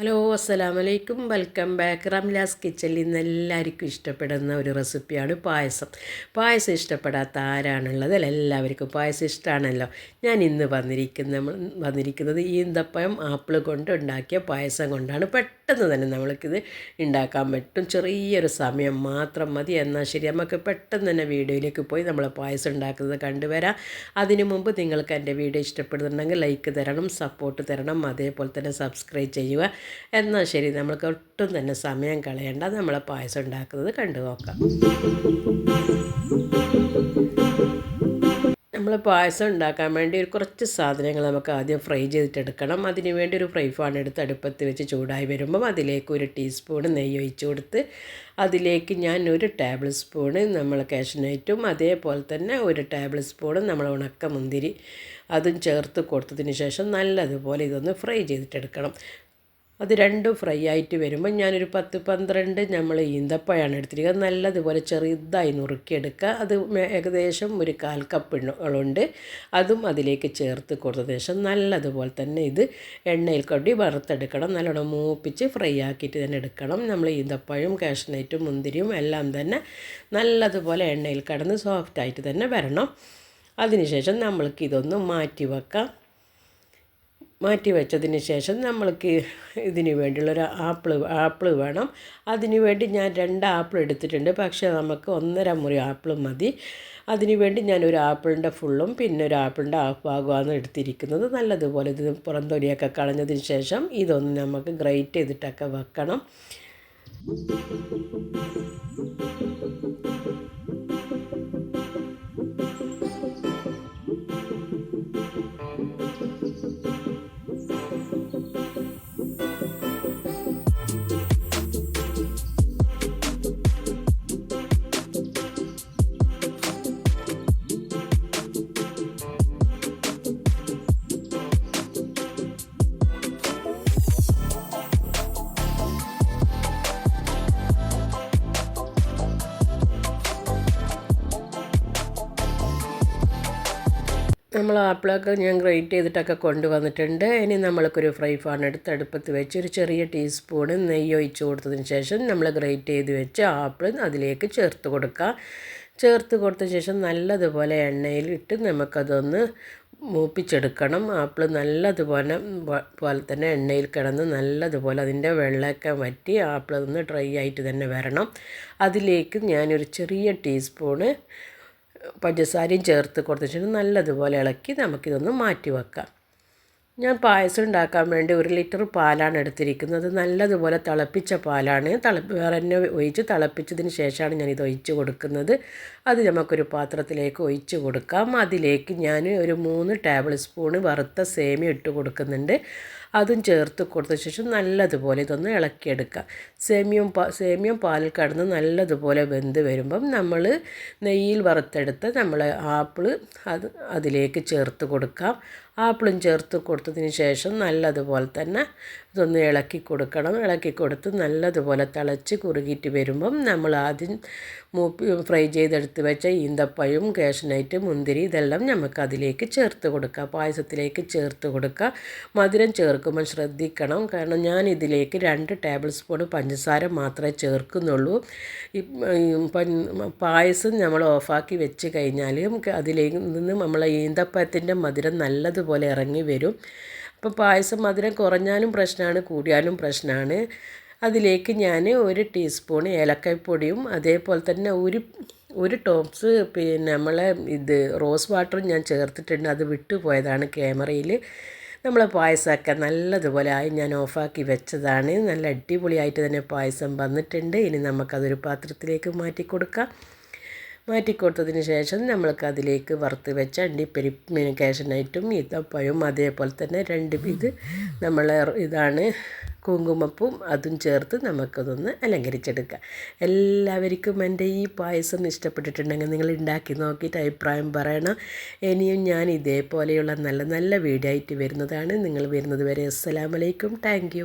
Hello അസ്സലാമലൈക്കും. Welcome back. Ramla's കിച്ചണിൽ ഇന്ന് എല്ലാവർക്കും ഇഷ്ടപ്പെടുന്ന ഒരു റെസിപ്പിയാണ് പായസം. പായസം ഇഷ്ടപ്പെടാത്ത ആരാണുള്ളത്? അല്ല എല്ലാവർക്കും പായസം ഇഷ്ടമാണല്ലോ ഞാൻ ഇന്ന് വന്നിരിക്കുന്ന വന്നിരിക്കുന്നത് ഈന്തപ്പഴം ആപ്പിൾ കൊണ്ട് ഉണ്ടാക്കിയ പായസം കൊണ്ടാണ്. പെട്ടെന്ന് തന്നെ നമ്മൾക്കിത് ഉണ്ടാക്കാൻ പറ്റും. ചെറിയൊരു സമയം മാത്രം മതി. എന്നാൽ ശരി നമുക്ക് പെട്ടെന്ന് തന്നെ വീഡിയോയിലേക്ക് പോയി നമ്മൾ പായസം ഉണ്ടാക്കുന്നത് കണ്ടുവരാം. അതിനു മുമ്പ് നിങ്ങൾക്ക് എന്റെ വീഡിയോ ഇഷ്ടപ്പെടുന്നുണ്ടെങ്കിൽ ലൈക്ക് തരണം സപ്പോർട്ട് തരണം. അതേപോലെ തന്നെ സബ്സ്ക്രൈബ് ചെയ്യുക. എന്നാൽ ശരി നമ്മൾക്ക് ഒട്ടും തന്നെ സമയം കളയണ്ട. നമ്മൾ പായസം ഉണ്ടാക്കുന്നത് കണ്ടു നോക്കാം. നമ്മൾ പായസം ഉണ്ടാക്കാൻ വേണ്ടി ഒരു കുറച്ച് സാധനങ്ങൾ നമുക്ക് ആദ്യം ഫ്രൈ ചെയ്തിട്ടെടുക്കണം. അതിന് വേണ്ടി ഒരു ഫ്രൈ പാൻ എടുത്ത് അടുപ്പത്ത് വെച്ച് ചൂടായി വരുമ്പം അതിലേക്ക് ഒരു ടീസ്പൂൺ നെയ്യ് ഒഴിച്ചു കൊടുത്ത് അതിലേക്ക് ഞാൻ ഒരു ടേബിൾ സ്പൂണ് നമ്മൾ കാഷ്നൈറ്റും അതേപോലെ തന്നെ ഒരു ടേബിൾ സ്പൂണും നമ്മൾ ഉണക്ക മുന്തിരി അതും ചേർത്ത് കൊടുത്തതിന് ശേഷം നല്ലതുപോലെ ഇതൊന്ന് ഫ്രൈ ചെയ്തിട്ടെടുക്കണം. അത് രണ്ടും ഫ്രൈ ആയിട്ട് വരുമ്പോൾ ഞാനൊരു പത്ത് പന്ത്രണ്ട് നമ്മൾ ഈന്തപ്പഴമാണ് എടുത്തിരിക്കുന്നത് നല്ലതുപോലെ ചെറുതായി നുറുക്കിയെടുക്കുക. അത് ഏകദേശം ഒരു കാൽ കപ്പുണ്ട് അതും അതിലേക്ക് ചേർത്ത് കൊടുത്ത ശേഷം നല്ലതുപോലെ തന്നെ ഇത് എണ്ണയിൽ കൊണ്ടി വറുത്തെടുക്കണം. നല്ലോണം മൂപ്പിച്ച് ഫ്രൈ ആക്കിയിട്ട് തന്നെ എടുക്കണം. നമ്മൾ ഈന്തപ്പഴം കാഷ്നൈറ്റും മുന്തിരിയും എല്ലാം തന്നെ നല്ലതുപോലെ എണ്ണയിൽ കടന്ന് സോഫ്റ്റായിട്ട് തന്നെ വരണം. അതിനുശേഷം നമ്മൾക്ക് ഇതൊന്ന് മാറ്റി വെക്കാം. മാറ്റി വെച്ചതിന് ശേഷം നമ്മൾക്ക് ഇതിന് വേണ്ടിയുള്ളൊരു ആപ്പിൾ ആപ്പിൾ വേണം. അതിന് വേണ്ടി ഞാൻ രണ്ട് ആപ്പിൾ എടുത്തിട്ടുണ്ട്. പക്ഷേ നമുക്ക് ഒന്നര മുറി ആപ്പിൾ മതി. അതിന് വേണ്ടി ഞാൻ ഒരു ആപ്പിളിന്റെ ഫുള്ളും പിന്നെ ഒരു ആപ്പിളിന്റെ ഹാഫ് ഭാഗമാണ് എടുത്തിരിക്കുന്നത്. നല്ലതുപോലെ ഇത് പുറന്തൊലിയൊക്കെ കളഞ്ഞതിന് ശേഷം ഇതൊന്ന് നമുക്ക് ഗ്രേറ്റ് ചെയ്തിട്ടൊക്കെ വെക്കണം. നമ്മൾ ആപ്പിളൊക്കെ ഞാൻ ഗ്രേറ്റ് ചെയ്തിട്ടൊക്കെ കൊണ്ടുവന്നിട്ടുണ്ട്. ഇനി നമ്മൾക്കൊരു ഫ്രൈ പാൻ എടുത്ത് അടുപ്പത്ത് വെച്ച് ഒരു ചെറിയ ടീസ്പൂണ് നെയ്യ് ഒഴിച്ച് കൊടുത്തതിന് ശേഷം നമ്മൾ ഗ്രേറ്റ് ചെയ്ത് വെച്ച് ആപ്പിൾ അതിലേക്ക് ചേർത്ത് കൊടുക്കുക. ചേർത്ത് കൊടുത്ത ശേഷം നല്ലതുപോലെ എണ്ണയിൽ ഇട്ട് നമുക്കതൊന്ന് മൂപ്പിച്ചെടുക്കണം. ആപ്പിൾ നല്ലതുപോലെ പോലെ തന്നെ എണ്ണയിൽ കിടന്ന് നല്ലതുപോലെ അതിന്റെ വെള്ളമൊക്കെ വറ്റി ആപ്പിൾ ഒന്ന് ഡ്രൈ ആയിട്ട് തന്നെ വരണം. അതിലേക്ക് ഞാനൊരു ചെറിയ ടീസ്പൂണ് പഞ്ചസാരയും ചേർത്ത് കൊടുത്തിട്ട് നല്ലതുപോലെ ഇളക്കി നമുക്കിതൊന്ന് മാറ്റി വെക്കാം. ഞാൻ പായസം ഉണ്ടാക്കാൻ വേണ്ടി ഒരു ലിറ്റർ പാലാണ് എടുത്തിരിക്കുന്നത്. നല്ലതുപോലെ തിളപ്പിച്ച പാലാണ്. തിളപ്പ് വേറെ തന്നെ ഒഴിച്ച് തിളപ്പിച്ചതിന് ശേഷമാണ് ഞാനിത് ഒഴിച്ച് കൊടുക്കുന്നത്. അത് നമുക്കൊരു പാത്രത്തിലേക്ക് ഒഴിച്ച് കൊടുക്കാം. അതിലേക്ക് ഞാൻ ഒരു മൂന്ന് ടേബിൾ സ്പൂണ് വറുത്ത സേമിയ ഇട്ട് കൊടുക്കുന്നുണ്ട്. അതും ചേർത്ത് കൊടുത്ത ശേഷം നല്ലതുപോലെ ഇതൊന്ന് ഇളക്കിയെടുക്കുക. സേമിയം പാ സേമിയം പാലിൽ കടന്ന് നല്ലതുപോലെ വെന്ത് വരുമ്പം നമ്മൾ നെയ്യിൽ വറുത്തെടുത്ത് നമ്മൾ ആപ്പിൾ അത് അതിലേക്ക് ചേർത്ത് കൊടുക്കാം. ആപ്പിളും ചേർത്ത് കൊടുത്തതിന് ശേഷം നല്ലതുപോലെ തന്നെ ഇതൊന്ന് ഇളക്കി കൊടുക്കണം. ഇളക്കി കൊടുത്ത് നല്ലതുപോലെ തിളച്ച് കുറുകിയിട്ട് വരുമ്പം നമ്മൾ ആദ്യം മൂപ്പി ഫ്രൈ ചെയ്തെടുത്ത് വെച്ച ഈന്തപ്പഴം കാഷ്നൈറ്റ് മുന്തിരി ഇതെല്ലാം നമുക്ക് അതിലേക്ക് ചേർത്ത് കൊടുക്കുക പായസത്തിലേക്ക് ചേർത്ത് കൊടുക്കുക. മധുരം ചേർക്കുമ്പോൾ ശ്രദ്ധിക്കണം. കാരണം ഞാൻ ഇതിലേക്ക് രണ്ട് ടേബിൾ സ്പൂൺ പഞ്ചസാര മാത്രമേ ചേർക്കുന്നുള്ളൂ. പായസം നമ്മൾ ഓഫാക്കി വെച്ച് കഴിഞ്ഞാൽ അതിലേക്ക് നിന്ന് നമ്മൾ ഈന്തപ്പഴത്തിന്റെ മധുരം നല്ലതുപോലെ ഇറങ്ങി വരും. അപ്പോൾ പായസം മധുരം കുറഞ്ഞാലും പ്രശ്നമാണ് കൂടിയാലും പ്രശ്നമാണ്. അതിലേക്ക് ഞാൻ ഒരു ടീസ്പൂൺ ഏലക്കായ്പ്പൊടിയും അതേപോലെ തന്നെ ഒരു ഒരു ടോപ്സ് പിന്നെ നമ്മളെ ഇത് റോസ് വാട്ടറും ഞാൻ ചേർത്തിട്ടുണ്ട്. അത് വിട്ടുപോയതാണ് ക്യാമറയിൽ നമ്മളെ പായസമൊക്കെ നല്ലതുപോലെ ആയി ഞാൻ ഓഫാക്കി വെച്ചതാണ്. നല്ല അടിപൊളിയായിട്ട് തന്നെ പായസം വന്നിട്ടുണ്ട്. ഇനി നമുക്കതൊരു പാത്രത്തിലേക്ക് മാറ്റി കൊടുക്കാം മാറ്റിക്കൊടുത്തതിന് ശേഷം നമ്മൾക്ക് അതിലേക്ക് വറുത്ത് വെച്ച അണ്ടിപ്പരി കാഷ്യനൈറ്റും ഈത്തപ്പഴവും അതേപോലെ തന്നെ രണ്ട് ഇത് നമ്മൾ ഇതാണ് കുങ്കുമപ്പും അതും ചേർത്ത് നമുക്കതൊന്ന് അലങ്കരിച്ചെടുക്കാം എല്ലാവർക്കും എന്റെ ഈ പായസം ഇഷ്ടപ്പെട്ടിട്ടുണ്ടെങ്കിൽ നിങ്ങൾ ഉണ്ടാക്കി നോക്കിയിട്ട് അഭിപ്രായം പറയണം. ഇനിയും ഞാൻ ഇതേപോലെയുള്ള നല്ല നല്ല വീഡിയോ ആയിട്ട് വരുന്നതാണ്. നിങ്ങൾ വരുന്നത് വരെ അസ്സലാമലൈക്കും താങ്ക്